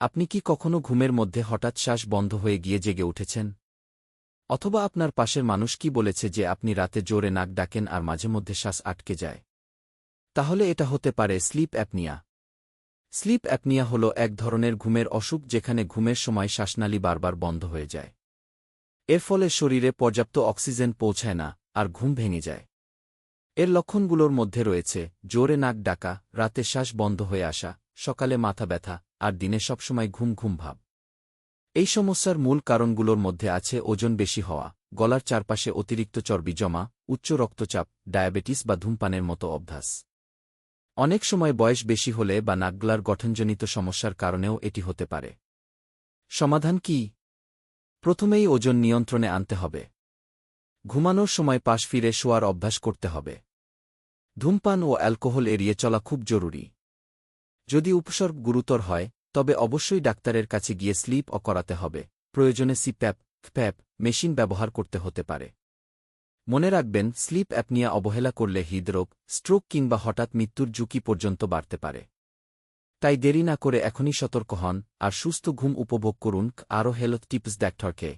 আপনি কি কখনো ঘুমের মধ্যে হঠাৎ শ্বাস বন্ধ হয়ে গিয়ে জেগে উঠেছেন? অথবা আপনার পাশের মানুষ কি বলেছে যে আপনি রাতে জোরে নাক ডাকেন আর মাঝে মধ্যে শ্বাস আটকে যায়? তাহলে এটা হতে পারে স্লিপ অ্যাপনিয়া। স্লিপ অ্যাপনিয়া হল এক ধরনের ঘুমের অসুখ যেখানে ঘুমের সময় শ্বাসনালী বারবার বন্ধ হয়ে যায়। এর ফলে শরীরে পর্যাপ্ত অক্সিজেন পৌঁছায় না আর ঘুম ভেঙে যায়। এর লক্ষণগুলোর মধ্যে রয়েছে, জোরে নাক ডাকা, রাতে শ্বাস বন্ধ হয়ে আসা, সকালে মাথা ব্যথা আর দিনে সবসময় ঘুম ঘুম ভাব। এই সমস্যার মূল কারণগুলোর মধ্যে আছে ওজন বেশি হওয়া, গলার চারপাশে অতিরিক্ত চর্বি জমা, উচ্চ রক্তচাপ, ডায়াবেটিস বা ধূমপানের মতো অভ্যাস। অনেক সময় বয়স বেশি হলে বা নাকগলার গঠনজনিত সমস্যার কারণেও এটি হতে পারে। সমাধান কি? প্রথমেই ওজন নিয়ন্ত্রণে আনতে হবে। ঘুমানোর সময় পাশ ফিরে শোয়ার অভ্যাস করতে হবে। ধূমপান ও অ্যালকোহল এড়িয়ে চলা খুব জরুরি। যদি উপসর্গ গুরুতর হয়, তবে অবশ্যই ডাক্তারের কাছে গিয়ে স্লিপ অ করাতে হবে। প্রয়োজনে সিপ্যাপ, ফ্যাপ, মেশিন ব্যবহার করতে হতে পারে। মনে রাখবেন, স্লিপ অ্যাপনিয়া অবহেলা করলে হৃদরোগ, স্ট্রোক কিংবা হঠাৎ মৃত্যুর ঝুঁকি পর্যন্ত বাড়তে পারে। তাই দেরি না করে এখনই সতর্ক হন, আর সুস্থ ঘুম উপভোগ করুন, আরও হেলথ টিপস ডাক্তারকে